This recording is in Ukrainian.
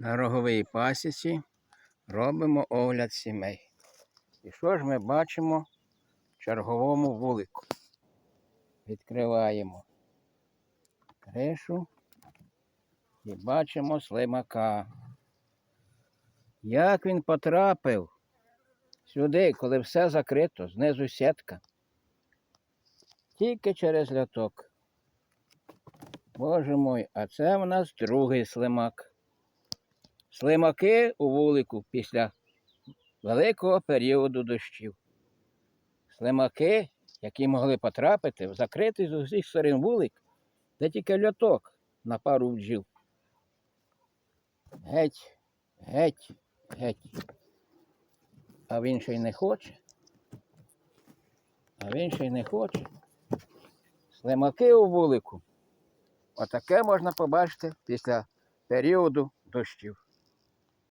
На роговій пасіці робимо огляд сімей. І що ж ми бачимо в черговому вулику? Відкриваємо кришу і бачимо слимака. Як він потрапив сюди, коли все закрито, знизу сітка. Тільки через ляток. Боже мой, а це в нас другий слимак. Слимаки у вулику після великого періоду дощів. Слимаки, які могли потрапити в закритий з усіх сторін вулик, де тільки льоток на пару бджіл. Геть, геть, геть. А він ще й не хоче. А він ще й не хоче. Слимаки у вулику. Отаке можна побачити після періоду дощів.